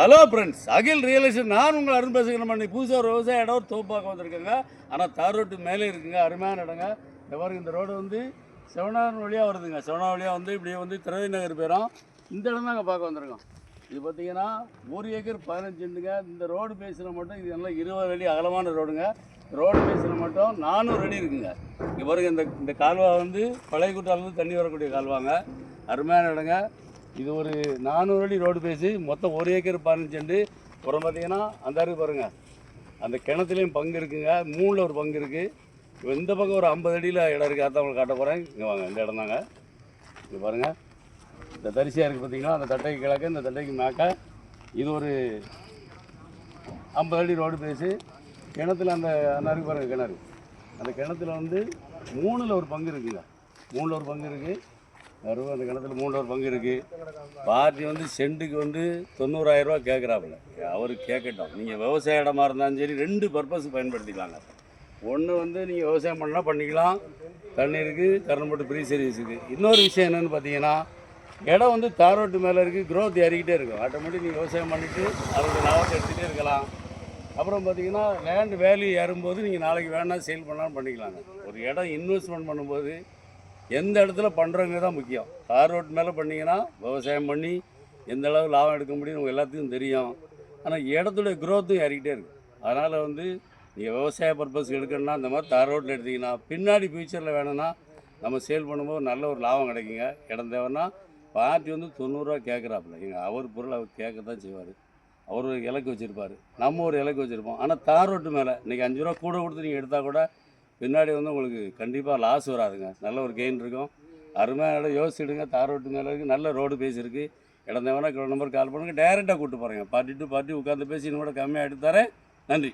Hello friends Akhil real estate நான் உங்கள் அருண் பேசுகிறேன். புதுசாக ஒரு விவசாய இடம் தோப்பாக்க வந்திருக்கேங்க. ஆனால் தார் ரோட்டு மேலே இருக்குங்க. அருமையான இடங்க. இந்த பாருங்க இந்த ரோடு வந்து செவனார் வழியாக வருதுங்க. செவனார் வழியாக வந்து இப்படியே வந்து திரவி நகர் போயிடும். இந்த இடம் தாங்க பார்க்க வந்திருக்கோம். இது பார்த்தீங்கன்னா ஒரு ஏக்கர் பதினஞ்சு இந்த ரோடு பேஸில் மட்டும் இது நல்லா இருபது அடி அகலமான ரோடுங்க. ரோடு பேஸில் மட்டும் நானூறு அடி இருக்குங்க. இங்கே பாருங்க இந்த இந்த கால்வா வந்து பழைய கூட்டாலேருந்து தண்ணி வரக்கூடிய கால்வாங்க. அருமையான இடங்க. இது ஒரு நானூறு அடி ரோடு பேசி மொத்தம் ஒரு ஏக்கர் பதினஞ்சு செண்டு. அப்புறம் பார்த்தீங்கன்னா அந்த இருக்கு பாருங்க. அந்த கிணத்துலேயும் பங்கு இருக்குங்க. மூணில் ஒரு பங்கு இருக்குது இந்த பக்கம் ஒரு ஐம்பது அடியில் இடம் இருக்குது அதான் உங்களுக்கு காட்ட போகிறேன் இங்கே வாங்க இந்த இடம் தாங்க. இங்கே பாருங்கள் இந்த தரிசியாக இருக்குது பார்த்தீங்கன்னா அந்த தட்டைக்கு கிழக்கு இந்த தட்டைக்கு மேக்க. இது ஒரு ஐம்பது அடி ரோடு பேசி கிணத்துல அந்த அந்த பாருங்கள் பாருங்க கிணறு. அந்த கிணத்துல வந்து மூணில் ஒரு பங்கு இருக்குங்க. மூணில் ஒரு பங்கு இருக்குது அறுபது அந்த கிணத்துல மூணில் பங்கு இருக்குது பார்ட்டி வந்து சென்ட்டுக்கு வந்து தொண்ணூறாயிரரூவா கேட்குறாப்புல அவர் கேட்கட்டும் நீங்கள் விவசாய இடமா இருந்தாலும் சரி ரெண்டு பர்பஸ் பயன்படுத்திக்கலாங்க. ஒன்று வந்து நீங்கள் விவசாயம் பண்ணால் பண்ணிக்கலாம். தண்ணி இருக்குது போட்டு ஃப்ரீ சர்வீஸ் இருக்குது இன்னொரு விஷயம் என்னென்னு பார்த்தீங்கன்னா இடம் வந்து தாரோட்டு மேலே இருக்குது க்ரோத் ஏறிக்கிட்டே இருக்கும். ஆட்டோமேட்டிக் நீங்கள் விவசாயம் பண்ணிவிட்டு அதோடய லாபத்தை எடுத்துகிட்டே இருக்கலாம். அப்புறம் பார்த்தீங்கன்னா லேண்ட் வேல்யூ ஏறும்போது நீங்கள் நாளைக்கு வேணால் சேல் பண்ணாலும் பண்ணிக்கலாங்க. ஒரு இடம் இன்வெஸ்ட்மெண்ட் பண்ணும்போது எந்த இடத்துல பண்ணுறவங்க தான் முக்கியம். தார் ரோட் மேலே பண்ணிங்கன்னா விவசாயம் பண்ணி எந்த அளவு லாபம் எடுக்க முடியும்னு எல்லாத்துக்கும் தெரியும். ஆனால் இடத்துடைய க்ரோத்தும் ஏறிக்கிட்டே இருக்குது அதனால் வந்து நீங்கள் விவசாய பர்பஸ் எடுக்கணும்னா இந்த மாதிரி தார் ரோட்டில் எடுத்திங்கன்னா பின்னாடி ஃப்யூச்சரில் வேணும்னா நம்ம சேல் பண்ணும்போது நல்ல ஒரு லாபம் கிடைக்குங்க. இடம் தேவைன்னா பார்ட்டி வந்து தொண்ணூறுரூவா கேட்குறாப்புல எங்கள் அவர் பொருள் அவர் கேட்க தான் செய்வார். அவர் ஒரு இலக்கு வச்சுருப்பார். நம்ம ஒரு இலக்கு வச்சுருப்போம். ஆனால் தார் ரோட்டு மேலே இன்றைக்கி அஞ்சு ரூபா கூட கொடுத்து நீங்கள் எடுத்தால் கூட பின்னாடி வந்து உங்களுக்கு கண்டிப்பாக லாஸ் வராதுங்க. நல்ல ஒரு கெயின் இருக்கும். அருமையான இடம். யோசிச்சுடுங்க. தார் ரோட்டு மேலே இருக்குது நல்ல ரோடு பேசியிருக்கு. இருக்குது இடம் தேவைன்னா நம்பர் கால் பண்ணுங்கள் டேரெக்டாக கூப்பிட்டு போகிறேங்க பார்ட்டி டு பார்ட்டி உட்காந்து பேசி இன்னும் கூட கம்மியாக எடுத்து தரேன். நன்றி.